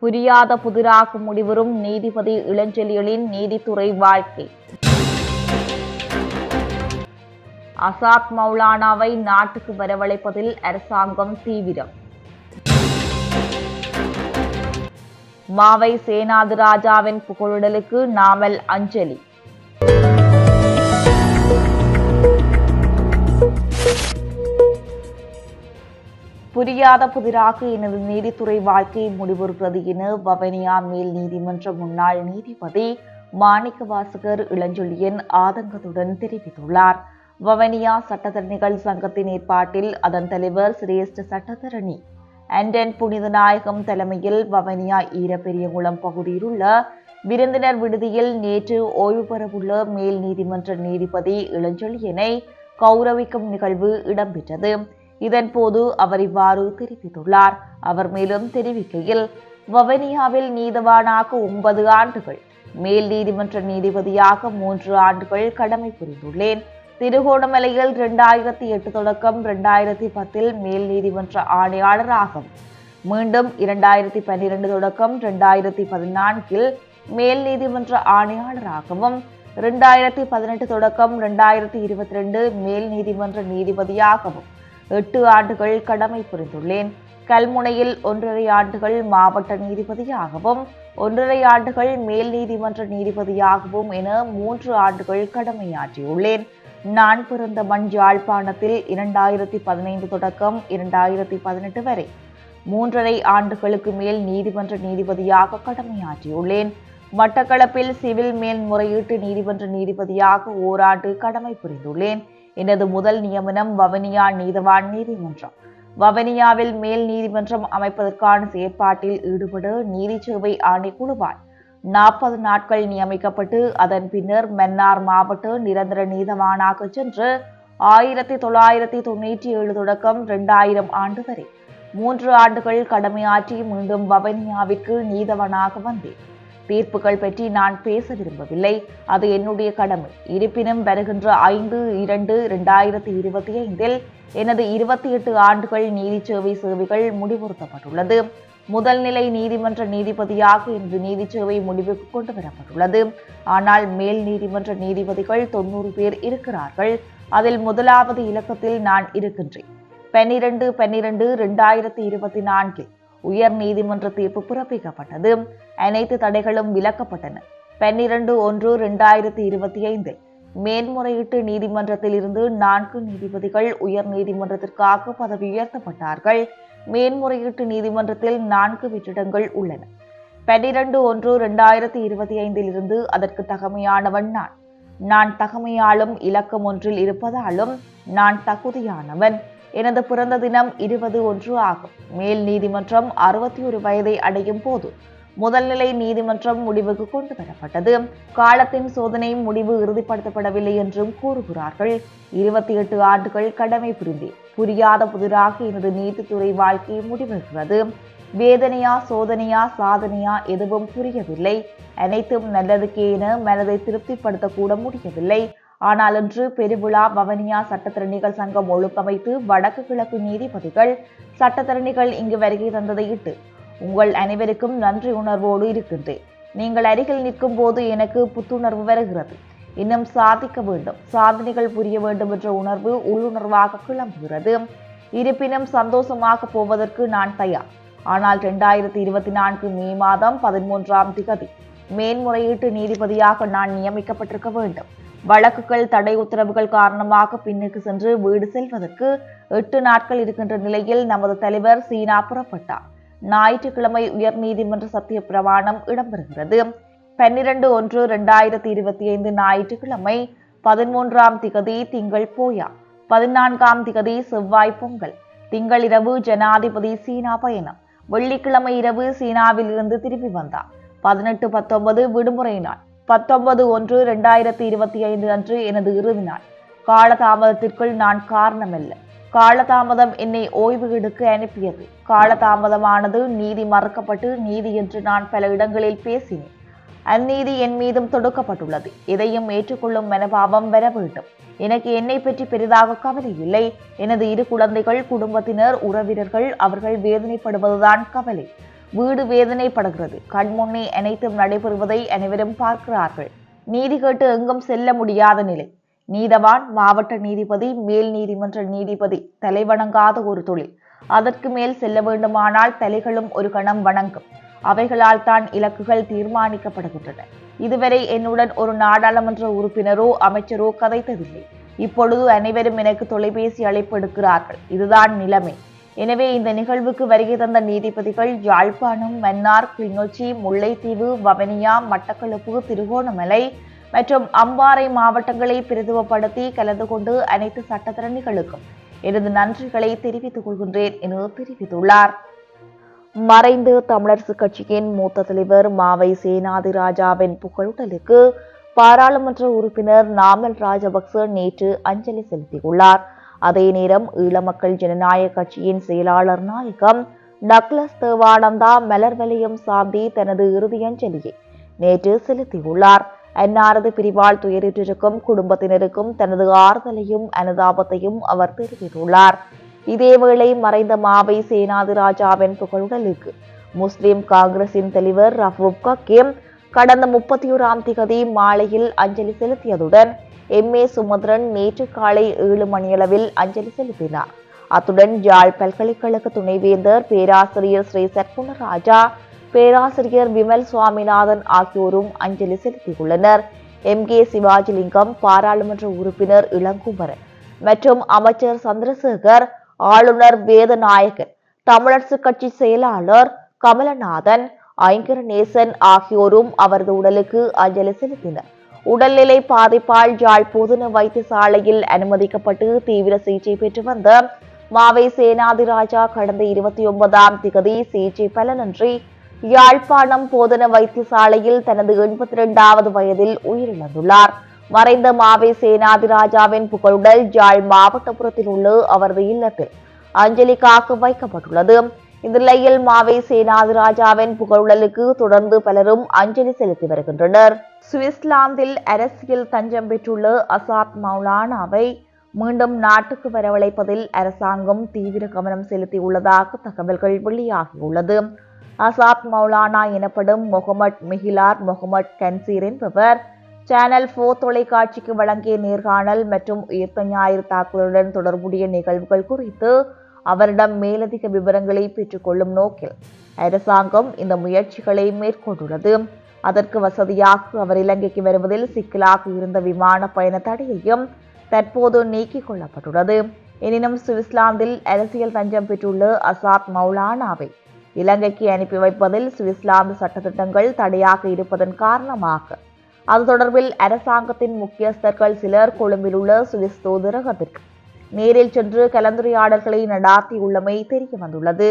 புரியாத புதிராக முடிவரும் நீதிபதி இளஞ்செழியலின் நீதித்துறை வாழ்க்கை. அசாத் மௌலானாவை நாட்டுக்கு வரவழைப்பதில் அரசாங்கம் தீவிரம். மாவை சேனாதிராஜாவின் புகழுடலுக்கு நாமல் அஞ்சலி. புரியாத புதிராக எனது நீதித்துறை வாழ்க்கை முடிவுறுகிறது என வவனியா மேல் நீதிமன்ற முன்னாள் நீதிபதி மாணிக்க வாசகர் இளஞ்சொல்லியன் ஆதங்கத்துடன் தெரிவித்துள்ளார். வவனியா சட்டத்தரணிகள் சங்கத்தின் ஏற்பாட்டில் அதன் தலைவர் சிரேஷ்ட சட்டத்தரணி அண்டன் புனிதநாயகம் தலைமையில் வவனியா ஈரப்பெரியகுளம் பகுதியில் உள்ள விருந்தினர் விடுதியில் நேற்று ஓய்வு பெறவுள்ள மேல் நீதிமன்ற நீதிபதி இளஞ்சொல்லியனை கௌரவிக்கும் நிகழ்வு இடம்பெற்றது. இதன் போது அவர் இவ்வாறு தெரிவித்துள்ளார். அவர் மேலும் தெரிவிக்கையில் வவனியாவில் நீதவானாக ஒன்பது ஆண்டுகள் மேல் நீதிமன்ற நீதிபதியாக மூன்று ஆண்டுகள் கடமை புரிந்துள்ளேன். திருகோணமலையில் இரண்டாயிரத்தி எட்டு தொடக்கம் இரண்டாயிரத்தி பத்தில் மேல் நீதிமன்ற ஆணையாளராகவும் மீண்டும் இரண்டாயிரத்தி பன்னிரண்டு தொடக்கம் இரண்டாயிரத்தி பதினான்கில் மேல் நீதிமன்ற ஆணையாளராகவும் இரண்டாயிரத்தி பதினெட்டு தொடக்கம் இரண்டாயிரத்தி இருபத்தி ரெண்டு மேல் நீதிமன்ற நீதிபதியாகவும் எட்டு ஆண்டுகள் கடமை புரிந்துள்ளேன். கல்முனையில் ஒன்றரை ஆண்டுகள் மாவட்ட நீதிபதியாகவும் ஒன்றரை ஆண்டுகள் மேல் நீதிமன்ற நீதிபதியாகவும் என மூன்று ஆண்டுகள் கடமையாற்றியுள்ளேன். நான் பிறந்த மண் யாழ்ப்பாணத்தில் இரண்டாயிரத்தி பதினைந்து தொடக்கம் இரண்டாயிரத்தி பதினெட்டு வரை மூன்றரை ஆண்டுகளுக்கு மேல் நீதிமன்ற நீதிபதியாக கடமையாற்றியுள்ளேன். மட்டக்களப்பில் சிவில் மேல்முறையீட்டு நீதிமன்ற நீதிபதியாக ஓராண்டு கடமை புரிந்துள்ளேன். எனது முதல் நியமனம் வவனியா நீதவான் நீதிமன்றம். வவனியாவில் மேல் நீதிமன்றம் அமைப்பதற்கான செயற்பாட்டில் ஈடுபட நீதி சேவை ஆணைக்குழுவால் நாற்பது நாட்கள் நியமிக்கப்பட்டு அதன் பின்னர் மன்னார் மாவட்ட நிரந்தர நீதவானாக சென்று ஆயிரத்தி தொள்ளாயிரத்தி தொண்ணூற்றி ஏழு தொடக்கம் இரண்டாயிரம் ஆண்டு வரை. மூன்று ஆண்டுகள் கடமையாற்றி மீண்டும் வவனியாவிற்கு நீதவனாக வந்தேன். தீர்ப்புகள் பற்றி நான் பேச விரும்பவில்லை. அது என்னுடைய கடமை. இருப்பினும் வருகின்ற ஐந்து இரண்டு இரண்டாயிரத்தி இருபத்தி ஐந்தில் எனது இருபத்தி எட்டு ஆண்டுகள் நீதி சேவை சேவைகள் முடிவுறுத்தப்பட்டுள்ளது. முதல் நிலை நீதிமன்ற நீதிபதியாக இன்று நீதி சேவை முடிவுக்கு கொண்டு வரப்பட்டுள்ளது. ஆனால் மேல் நீதிமன்ற நீதிபதிகள் தொண்ணூறு பேர் இருக்கிறார்கள். அதில் முதலாவது இலக்கத்தில் நான் இருக்கின்றேன். பன்னிரண்டு பன்னிரண்டு இரண்டாயிரத்தி இருபத்தி நான்கில் உயர் நீதிமன்ற தீர்ப்பு பிறப்பிக்கப்பட்டது. அனைத்து தடைகளும் விலக்கப்பட்டன. பன்னிரண்டு ஒன்று இரண்டாயிரத்தி இருபத்தி ஐந்தில் மேன்முறையீட்டு நீதிமன்றத்தில் இருந்து நான்கு நீதிபதிகள் உயர் நீதிமன்றத்திற்காக பதவி உயர்த்தப்பட்டார்கள். மேன்முறையீட்டு நீதிமன்றத்தில் நான்கு வெற்றிடங்கள் உள்ளன. பன்னிரண்டு ஒன்று இரண்டாயிரத்தி இருபத்தி ஐந்தில் இருந்து அதற்கு தகமையானவன் நான். நான் தகமையாலும் இலக்கம் ஒன்றில் இருப்பதாலும் நான் தகுதியானவன். எனது பிறந்த தினம் இருபது ஒன்று ஆகும். மேல் நீதிமன்றம் அறுபத்தி ஒரு வயதை அடையும் போது முதல்நிலை நீதிமன்றம் முடிவுக்கு கொண்டு வரப்பட்டது காலத்தின் சோதனை முடிவு இறுதிப்படுத்தப்படவில்லை என்றும் கூறுகிறார்கள். இருபத்தி எட்டு ஆண்டுகள் கடமை புரிந்தேன் புரியாத புதிராக எனது நீதித்துறை வாழ்க்கை முடிவெடுக்கிறது வேதனையா சோதனையா சாதனையா எதுவும் புரியவில்லை. அனைத்தும் நல்லதுக்கே என மனதை திருப்திப்படுத்த கூட முடியவில்லை. ஆனால் இன்று பெருவிழா வவனியா சட்டத்திறனிகள் சங்கம் ஒழுங்கமைத்து வடக்கு கிழக்கு நீதிபதிகள் சட்டத்திறனிகள் இங்கு வருகை தந்ததையிட்டு உங்கள் அனைவருக்கும் நன்றி உணர்வோடு இருக்கின்றேன். நீங்கள் அருகில் நிற்கும் போது எனக்கு புத்துணர்வு வருகிறது. இன்னும் சாதிக்க வேண்டும். சாதனைகள் புரிய வேண்டும் என்ற உணர்வு உள்ளுணர்வாக கிளம்புகிறது. இருப்பினும் சந்தோஷமாக போவதற்கு நான் தயார். ஆனால் ரெண்டாயிரத்தி இருபத்தி நான்கு மே மாதம் பதிமூன்றாம் திகதி மேன்முறையீட்டு நீதிபதியாக நான் நியமிக்கப்பட்டிருக்க வேண்டும். வழக்குகள் தடை உத்தரவுகள் காரணமாக பின்னுக்கு சென்று வீடு செல்வதற்கு எட்டு நாட்கள் இருக்கின்ற நிலையில் நமது தலைவர் சீனா புறப்பட்டார். ஞாயிற்றுக்கிழமை உயர் நீதிமன்ற சத்திய பிரமாணம் இடம்பெறுகிறது. பன்னிரண்டு ஒன்று இரண்டாயிரத்தி இருபத்தி ஐந்து ஞாயிற்றுக்கிழமை பதிமூன்றாம் திகதி திங்கள் போயா பதினான்காம் திகதி செவ்வாய் பொங்கல் திங்கள் இரவு ஜனாதிபதி சீனா பயணம் வெள்ளிக்கிழமை இரவு சீனாவில் இருந்து திரும்பி வந்தார் பதினெட்டு பத்தொன்பது விடுமுறை நாள் பத்தொன்பது ஒன்று இரண்டாயிரத்தி இருபத்தி ஐந்து அன்று எனது இறுதி நாள். காலதாமதத்திற்குள் நான் காரணமல்ல. காலதாமதம் என்னை ஓய்வு எடுக்க அனுப்பியது. காலதாமதமானது நீதி மறுக்கப்பட்டு நீதி என்று நான் பல இடங்களில் பேசினேன். அந்நீதி என் மீதும் தொடுக்கப்பட்டுள்ளது. எதையும் ஏற்றுக்கொள்ளும் மனபாவம் வர வேண்டும். எனக்கு என்னை பற்றி பெரிதாக கவலை இல்லை. எனது இரு குழந்தைகள் குடும்பத்தினர் உறவினர்கள் அவர்கள் வேதனைப்படுவதுதான் கவலை. வீடு வேதனைப்படுகிறது. கண்முன்னே அனைத்தும் நடைபெறுவதை அனைவரும் பார்க்கிறார்கள். நீதி கேட்டு எங்கும் செல்ல முடியாத நிலை. நீதவான் மாவட்ட நீதிபதி மேல் நீதிமன்ற நீதிபதி தலைவணங்காத ஒரு தொழில். அதற்கு மேல் செல்ல வேண்டுமானால் தலைகளும் ஒரு கணம் வணங்கும். அவைகளால் தான் இலக்குகள் தீர்மானிக்கப்படுகின்றன. இதுவரை என்னுடன் ஒரு நாடாளுமன்ற உறுப்பினரோ அமைச்சரோ கதைத்ததில்லை. இப்பொழுது அனைவரும் எனக்கு தொலைபேசி அழைப்பு எடுக்கிறார்கள். இதுதான் நிலைமை. எனவே இந்த நிகழ்வுக்கு வருகை தந்த நீதிபதிகள் யாழ்ப்பாணம் மன்னார் கிளிநொச்சி முல்லைத்தீவு வவனியா மட்டக்களப்பு திருகோணமலை மற்றும் அம்பாறை மாவட்டங்களை பிரதிவப்படுத்தி கலந்து கொண்டு அனைத்து சட்டத்திறனிகளுக்கும் எனது நன்றிகளை தெரிவித்துக் கொள்கின்றேன் என தெரிவித்துள்ளார். மறைந்து தமிழரசு கட்சியின் மூத்த தலைவர் மாவை சேனாதி ராஜாவின் புகழுடலுக்கு பாராளுமன்ற உறுப்பினர் நாமல் ராஜபக்ச நேற்று அஞ்சலி செலுத்தியுள்ளார். அதே நேரம் ஈழ மக்கள் ஜனநாயக கட்சியின் செயலாளர் நாயகம் டக்ளஸ் தேவானந்தா மலர் வலயம் சாந்தி தனது இறுதி அஞ்சலியை நேற்று செலுத்தியுள்ளார். அன்னாரது பிரிவால் துயரிட்டிருக்கும் குடும்பத்தினருக்கும் தனது ஆறுதலையும் அனுதாபத்தையும் அவர் தெரிவித்துள்ளார். இதேவேளை மறைந்த மாவை சேனாதி ராஜாவின் புகழுடலுக்கு முஸ்லிம் காங்கிரசின் தலைவர் ரஃபூப் கக்கீம் கடந்த முப்பத்தி ஓராம் திகதி மாலையில் அஞ்சலி செலுத்தியதுடன் எம். ஏ. சுமந்திரன் நேற்று காலை ஏழு மணியளவில் அஞ்சலி செலுத்தினார். அத்துடன் யாழ் பல்கலைக்கழக துணைவேந்தர் பேராசிரியர் ஸ்ரீ சற்குணராஜா பேராசிரியர் விமல் சுவாமிநாதன் ஆகியோரும் அஞ்சலி செலுத்தியுள்ளனர். எம். கே. சிவாஜிலிங்கம் பாராளுமன்ற உறுப்பினர் இளங்குமரன் மற்றும் அமைச்சர் சந்திரசேகர் ஆளுநர் வேதநாயகன் தமிழரசு கட்சி செயலாளர் கமலநாதன் ஐங்கரநேசன் ஆகியோரும் அவரது உடலுக்கு அஞ்சலி செலுத்தினர். உடல்நிலை பாதிப்பால் யாழ் பொதுன வைத்தியசாலையில் அனுமதிக்கப்பட்டு தீவிர சிகிச்சை பெற்று வந்த மாவை சேனாதிராஜா கடந்த இருபத்தி ஒன்பதாம் திகதி சிகிச்சை பலனின்றி யாழ்ப்பாணம் போதன வைத்தியசாலையில் தனது எண்பத்தி இரண்டாவது வயதில் உயிரிழந்துள்ளார். மறைந்த மாவை சேனாதிராஜாவின் புகழுடல் யாழ் மாவட்டபுரத்தில் உள்ள அவரது இல்லத்தில் அஞ்சலிக்காக வைக்கப்பட்டுள்ளது. இந்த நிலையில் மாவை சேனாதிராஜாவின் புகழுடலுக்கு தொடர்ந்து பலரும் அஞ்சலி செலுத்தி வருகின்றனர். சுவிட்சர்லாந்தில் அரசியல் தஞ்சம் பெற்றுள்ள அசாத் மௌலானாவை மீண்டும் நாட்டுக்கு வரவழைப்பதில் அரசாங்கம் தீவிர கவனம் செலுத்தியுள்ளதாக தகவல்கள் வெளியாகியுள்ளது. அசாத் மௌலானா எனப்படும் முகமட் மிஹிலார் முகமட் கன்சீர் என்பவர் சேனல் ஃபோர் தொலைக்காட்சிக்கு வழங்கிய நேர்காணல் மற்றும் உயிர்த்த ஞாயிறு தாக்குதலுடன் தொடர்புடைய நிகழ்வுகள் குறித்து அவரிடம் மேலதிக விவரங்களை பெற்றுக்கொள்ளும் நோக்கில் அரசாங்கம் இந்த முயற்சிகளை மேற்கொண்டுள்ளது. அதற்கு வசதியாக அவர் இலங்கைக்கு வருவதில் சிக்கலாக இருந்த விமான பயண தடையையும் தற்போது நீக்கிக் கொள்ளப்பட்டுள்ளது. எனினும் சுவிட்சர்லாந்தில் அரசியல் தஞ்சம் பெற்றுள்ள அசாத் மௌலானாவை இலங்கைக்கு அனுப்பி வைப்பதில் சுவிஸ்லாந்து சட்டத்திட்டங்கள் தடையாக இருப்பதன் காரணமாக. அது தொடர்பில் அரசாங்கத்தின் முக்கியஸ்தர்கள் சிலர் கொழும்பில் உள்ள சுவிஸ் தூதரகத்திற்கு நேரில் சென்று கலந்துரையாடல்களை நடாத்தியுள்ளமை தெரிய வந்துள்ளது